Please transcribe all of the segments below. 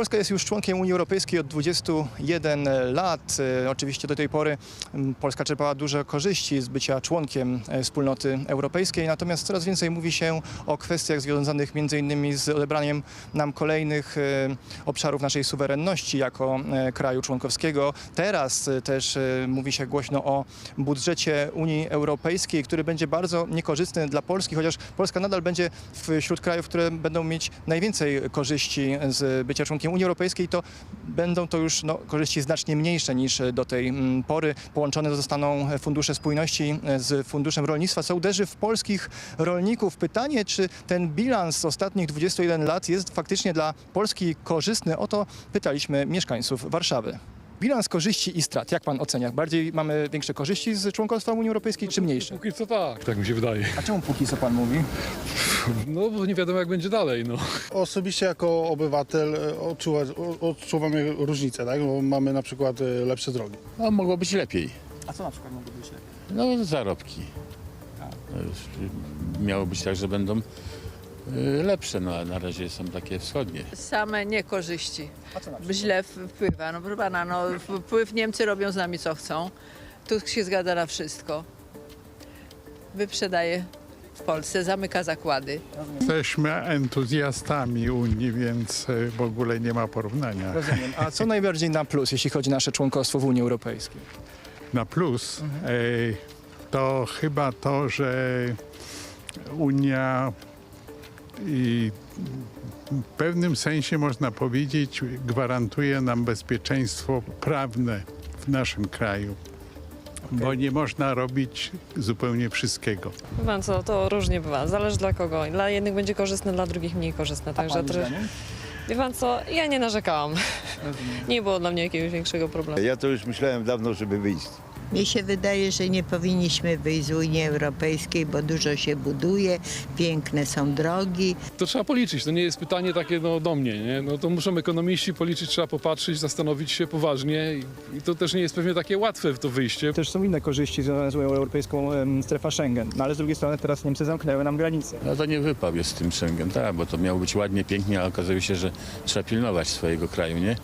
Polska jest już członkiem Unii Europejskiej od 21 lat. E, Oczywiście do tej pory Polska czerpała duże korzyści z bycia członkiem e, wspólnoty europejskiej, natomiast coraz więcej mówi się o kwestiach związanych m.in. z odebraniem nam kolejnych e, obszarów naszej suwerenności jako kraju członkowskiego. Teraz też mówi się głośno o budżecie Unii Europejskiej, który będzie bardzo niekorzystny dla Polski, chociaż Polska nadal będzie wśród krajów, które będą mieć najwięcej korzyści z bycia członkiem Unii Europejskiej, to będą to już no, korzyści znacznie mniejsze niż do tej mm, pory. Połączone zostaną fundusze spójności z funduszem rolnictwa, co uderzy w polskich rolników. Pytanie, czy ten bilans z ostatnich 21 lat jest faktycznie dla Polski korzystny? O to pytaliśmy mieszkańców Warszawy. Bilans korzyści i strat, jak pan ocenia? Bardziej mamy większe korzyści z członkostwa Unii Europejskiej, czy mniejsze? Póki co tak, tak mi się wydaje. A czemu póki co pan mówi? No bo nie wiadomo jak będzie dalej, no. Osobiście jako obywatel e, odczuwa, odczuwamy różnicę, tak? Bo mamy na przykład e, lepsze drogi. No, mogło być lepiej. A co na przykład mogło być lepiej? No, zarobki. No, już Miało być tak, że będą lepsze, no a na razie są takie wschodnie. Same niekorzyści. Na? Źle wpływa. No proszę pana, no wpływ Niemcy robią z nami co chcą. Tusk się zgadza na wszystko. Wyprzedaje w Polsce, zamyka zakłady. Jesteśmy entuzjastami Unii, więc e, w ogóle nie ma porównania. Rozumiem. A co najbardziej na plus, jeśli chodzi o nasze członkostwo w Unii Europejskiej? Na plus e, to chyba to, że Unia i w pewnym sensie można powiedzieć gwarantuje nam bezpieczeństwo prawne w naszym kraju. Bo nie można robić zupełnie wszystkiego. Pan co, to różnie bywa. Zależy dla kogo. Dla jednych będzie korzystne, dla drugich mniej korzystne. Także zdaniem? wie pan co, ja nie narzekałam. Nie było dla mnie jakiegoś większego problemu. Ja to już myślałem dawno, żeby wyjść. Mnie się wydaje, że nie powinniśmy wyjść z Unii Europejskiej, bo dużo się buduje, piękne są drogi. To trzeba policzyć, to nie jest pytanie takie no, do mnie, nie? No to muszą ekonomiści policzyć, trzeba popatrzeć, zastanowić się poważnie i, i to też nie jest pewnie takie łatwe w to wyjście. Też są inne korzyści związane z Unią Europejską em, strefa Schengen, no ale z drugiej strony teraz Niemcy zamknęły nam granice. No to nie wypał jest z tym Schengen, tak, bo to miało być ładnie, pięknie, a okazuje się, że trzeba pilnować swojego kraju, nie?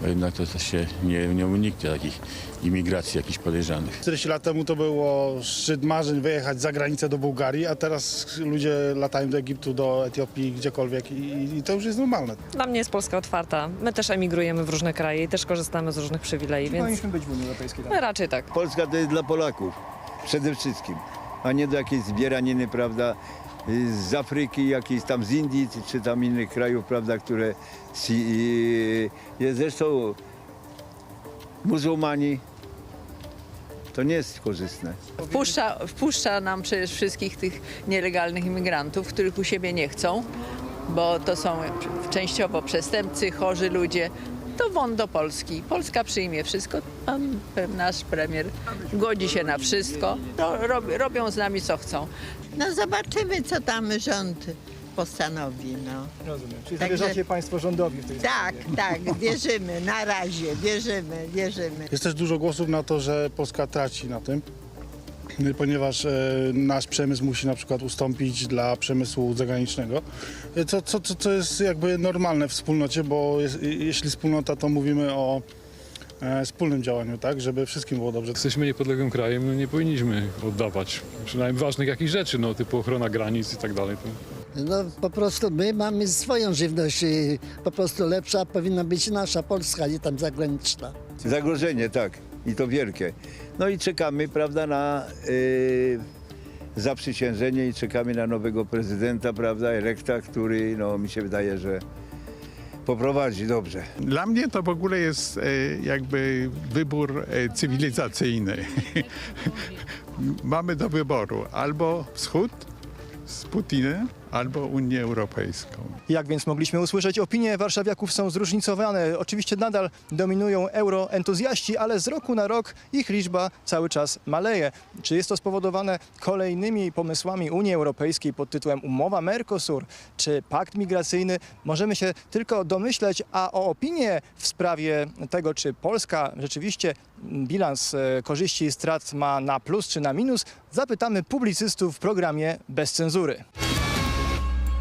Bo jednak to, to się nie, nie uniknie takich imigracji jakichś podejrzanych. 40 lat temu to było szczyt marzeń wyjechać za granicę do Bułgarii, a teraz ludzie latają do Egiptu, do Etiopii, gdziekolwiek i, i to już jest normalne. Dla mnie jest Polska otwarta. My też emigrujemy w różne kraje i też korzystamy z różnych przywilei, więc Powinniśmy być w Unii Europejskiej. Tak? no, raczej tak. Polska to jest dla Polaków przede wszystkim, a nie do jakiejś zbieraniny, prawda, z Afryki, jakiejś tam z Indii, czy- tam innych krajów, prawda, które y, jest zresztą muzułmani. To nie jest korzystne. Wpuszcza, wpuszcza nam przecież wszystkich tych nielegalnych imigrantów, których u siebie nie chcą, bo to są częściowo przestępcy, chorzy ludzie. To won do Polski. Polska przyjmie wszystko. Pan, nasz premier godzi się na wszystko. Ro, rob, robią z nami co chcą. No zobaczymy, co tam rząd postanowi. No. Rozumiem. Czyli Także- zawierzacie Państwo rządowi w tej Tak, sprawie. tak, wierzymy, na razie, wierzymy, wierzymy. Jest też dużo głosów na to, że Polska traci na tym, ponieważ e, nasz przemysł musi na przykład ustąpić dla przemysłu zagranicznego, y, co, co, co, co jest jakby normalne w wspólnocie, bo jest, y, jeśli wspólnota, to mówimy o e, wspólnym działaniu, tak, żeby wszystkim było dobrze. Jesteśmy niepodległym krajem, no nie powinniśmy oddawać przynajmniej ważnych jakichś rzeczy, no typu ochrona granic i tak dalej. No po prostu my mamy swoją żywność, i po prostu lepsza powinna być nasza polska, nie tam zagraniczna. Zagrożenie, tak, i to wielkie. No i czekamy, prawda, na y, zaprzysiężenie i czekamy na nowego prezydenta, prawda, elekta, który, no, mi się wydaje, że poprowadzi dobrze. Dla mnie to w ogóle jest e, jakby wybór e, cywilizacyjny. Mamy do wyboru albo wschód z Putinem, albo Unię Europejską. Jak więc mogliśmy usłyszeć, opinie warszawiaków są zróżnicowane. Oczywiście nadal dominują euroentuzjaści, ale z roku na rok ich liczba cały czas maleje. Czy jest to spowodowane kolejnymi pomysłami Unii Europejskiej pod tytułem umowa Mercosur czy pakt migracyjny? Możemy się tylko domyśleć, a o opinię w sprawie tego, czy Polska rzeczywiście bilans e, korzyści i strat ma na plus czy na minus, zapytamy publicystów w programie Bez cenzury.